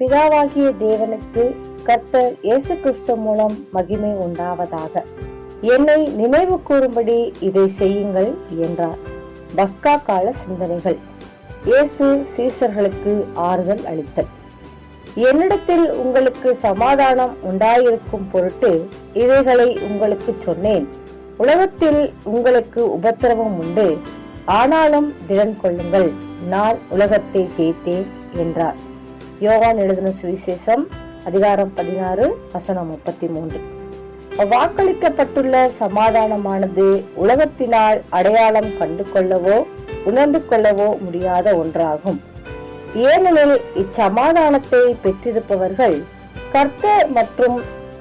பிதாவாகிய தேவனுக்கு கர்த்தர் இயேசு கிறிஸ்து மூலம் மகிமை உண்டாவதாக. என்னை நினைவு கூறும்படி இதை செய்யுங்கள் என்றார். பஸ்கா கால சிந்தனைகள். இயேசு சீசர்களுக்கு ஆறுதல் அளித்தல். என்னிடத்தில் உங்களுக்கு சமாதானம் உண்டாயிருக்கும் பொருட்டு இவைகளை உங்களுக்கு சொன்னேன். உலகத்தில் உங்களுக்கு உபத்திரவம் உண்டு. ஆனாலும் திடன் கொள்ளுங்கள். நான் உலகத்தை ஜெயித்தேன் என்றார். யோவான் எழுதின சுவிசேஷம் அதிகாரம் பதினாறு வசனம் முப்பத்தி மூன்று வாக்களிக்கப்பட்டுள்ள சமாதானமானது உலகத்தினால் அடையாளம் கண்டு கொள்ளவோ உணர்ந்து கொள்ளவோ முடியாத ஒன்றாகும். ஏனெனில் இச்சமாதானத்தை பெற்றிருப்பவர்கள் கர்த்தர் மற்றும்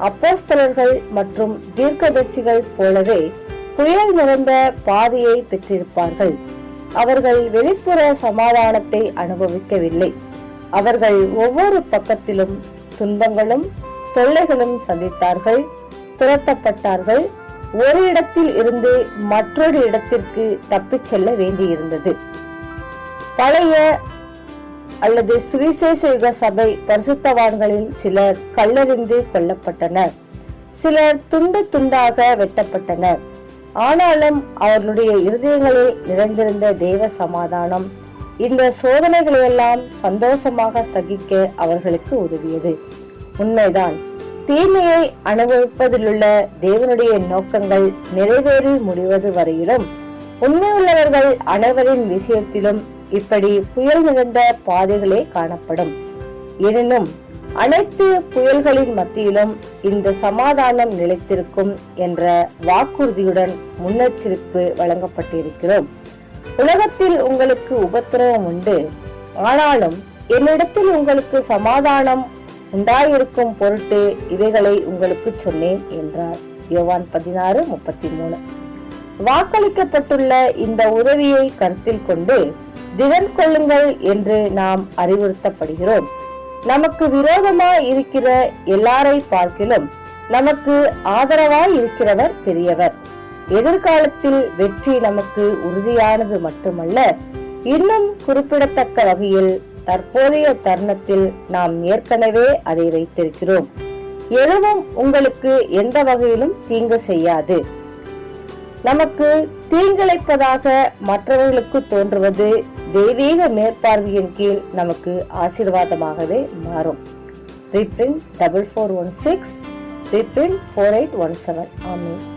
அப்போஸ்தலர்கள் மற்றும் தீர்க்கதர்சிகள் போலவே புயல் நிறைந்த பாதையை பெற்றிருப்பார்கள். அவர்கள் வெளிப்புற சமாதானத்தை அனுபவிக்கவில்லை. அவர்கள் ஒவ்வொரு பக்கத்திலும் துன்பங்களும் தொல்லைகளும் சந்தித்தார்கள் துரத்தப்பட்டார்கள். ஒரு இடத்தில் இருந்து மற்றொரு இடத்திற்கு தப்பிச் செல்ல வேண்டியிருந்தது. பழைய அல்லது சுவிசேஷ யுக சபை பரிசுத்தவான்களில் சிலர் கல்லறிந்து கொல்லப்பட்டனர். சிலர் துண்டு துண்டாக வெட்டப்பட்டனர். ஆனாலும் அவர்களுடைய இருதயங்களில் நிறைந்திருந்த தேவ சமாதானம் இந்த சோதனைகளையெல்லாம் சந்தோஷமாக சகிக்க அவர்களுக்கு உதவியது. உண்மைதான். தீமையை அனுபவிப்பதிலுள்ள தேவனுடைய நோக்கங்கள் நிறைவேறி முடிவது வரையிலும் உண்மையுள்ளவர்கள் அனைவரின் விஷயத்திலும் இப்படி புயல் நிறைந்த பாதைகளே காணப்படும். எனினும் அனைத்து புயல்களின் மத்தியிலும் இந்த சமாதானம் நிலைத்திருக்கும் என்ற வாக்குறுதியுடன் முன்னெச்சரிப்பு வழங்கப்பட்டிருக்கிறோம். உலகத்தில் உங்களுக்கு உபத்திரவம் உண்டு. ஆனாலும் என்னிடத்தில் உங்களுக்கு சமாதானம் உண்டாயிருக்கும் பொருட்டு இவைகளை உங்களுக்கு சொன்னேன் என்றார். யோவான் பதினாறு முப்பத்தி மூணு வாக்களிக்கப்பட்டுள்ள இந்த உதவியை கருத்தில் கொண்டு திடன் கொள்ளுங்கள் என்று நாம் அறிவுறுத்தப்படுகிறோம். நமக்கு விரோதமாய் இருக்கிற எல்லாரை பார்க்கிலும் நமக்கு ஆதரவாய் இருக்கிறவர் பெரியவர். எதிர்காலத்தில் வெற்றி நமக்கு உறுதியானது மட்டுமல்ல இன்னும் குறிப்பிடத்தக்க வகையில் தற்போதைய தருணத்தில் நாம் ஏற்கனவே அதை வைத்திருக்கிறோம். எதுவும் உங்களுக்கு எந்த வகையிலும் தீங்கு செய்யாது. நமக்கு தீங்கிழைப்பதாக மற்றவர்களுக்கு தோன்றுவது தெய்வீக மேற்பார்வையின் கீழ் நமக்கு ஆசீர்வாதமாகவே மாறும். Reprint double four one six reprint four eight one seven ஆமீன்.